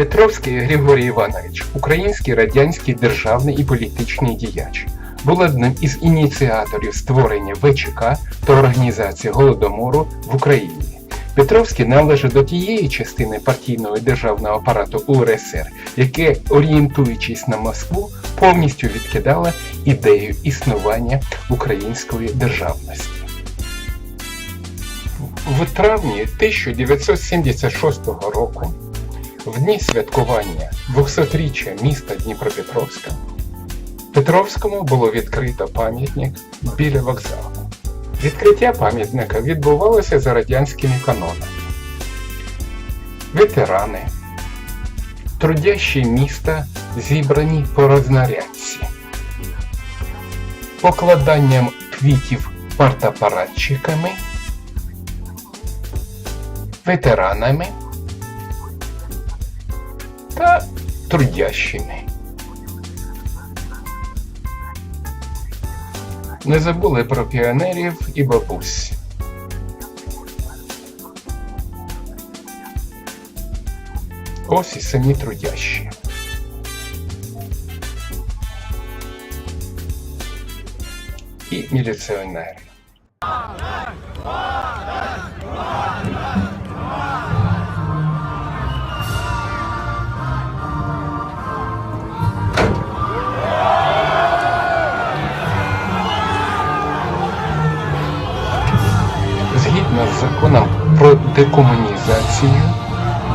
Петровський Григорій Іванович, український радянський державний і політичний діяч, був одним із ініціаторів створення ВЧК та організації Голодомору в Україні. Петровський належить до тієї частини партійного і державного апарату УРСР, яке, орієнтуючись на Москву, повністю відкидала ідею існування української державності. В травні 1976 року, в дні святкування 200-річчя міста Дніпропетровська, Петровському було відкрито пам'ятник біля вокзалу. Відкриття пам'ятника відбувалося за радянськими канонами. Ветерани, трудящі міста зібрані по рознарядці, покладанням квітів партапаратчиками, ветеранами та трудящими. Не забули про піонерів і бабусь. Ось і самі трудящі. І міліціонери. Законом про декомунізацію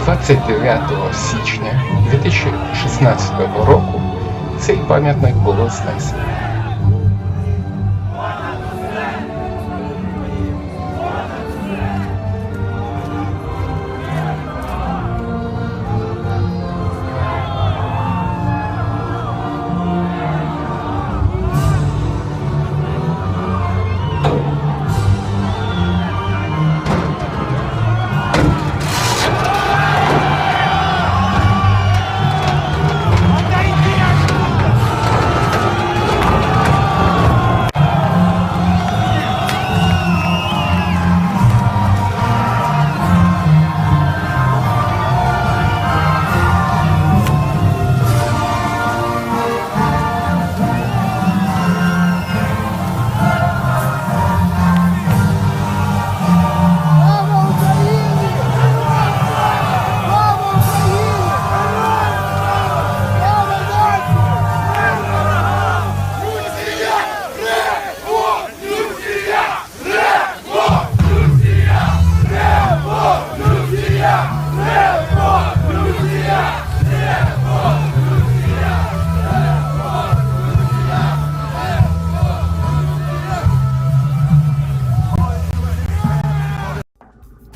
29 січня 2016 року цей пам'ятник було знесено.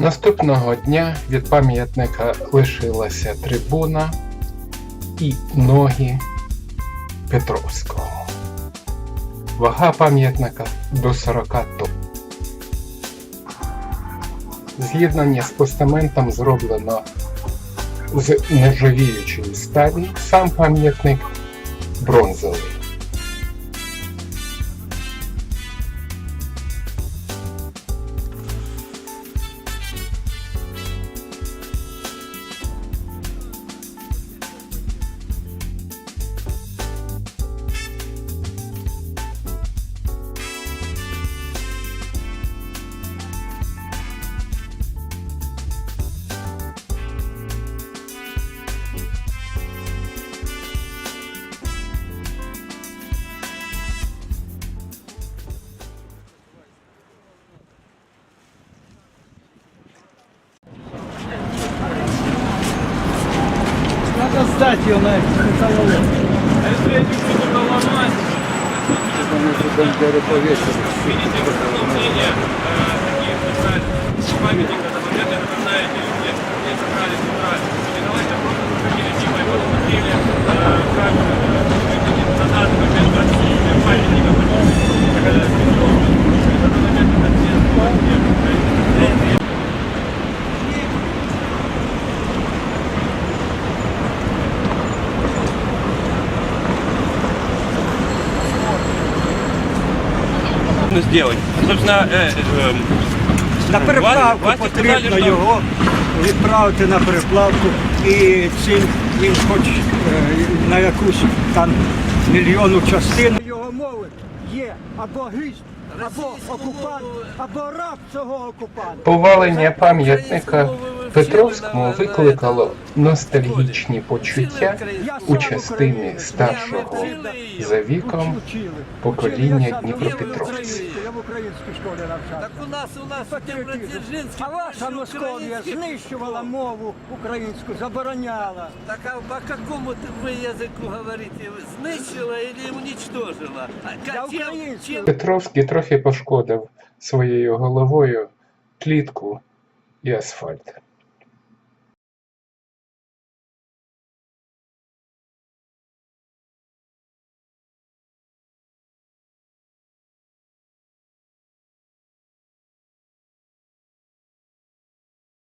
Наступного дня від пам'ятника лишилася трибуна і ноги Петровського. Вага пам'ятника до 40 тонн. З'єднання з постаментом зроблено з нержавіючої сталі, сам пам'ятник бронзовий. Надо сдать ее на металлолом. сделать. Собственно, э, э, На переправку власті потрібно сказали, що- його відправити на переплавку і цим він хоч е, на якусь там мільйонну частину його мови є або гість, або окупант, або раб цього окупанта. Повалення пам'ятника Петровському викликало ностальгічні почуття у частини старшого за віком Учили. покоління Учили. Я сам дніпропетровців. українську, Я в українській школі навчався. Так у нас, у нас в Днепродзержинске А ваша Московія знищувала мову українську, забороняла. Так а по какому ты вы языку говорите? Знищила или уничтожила? А Я ка- чем- українською. чем- Петровський трохи пошкодив своєю головою клітку і асфальт.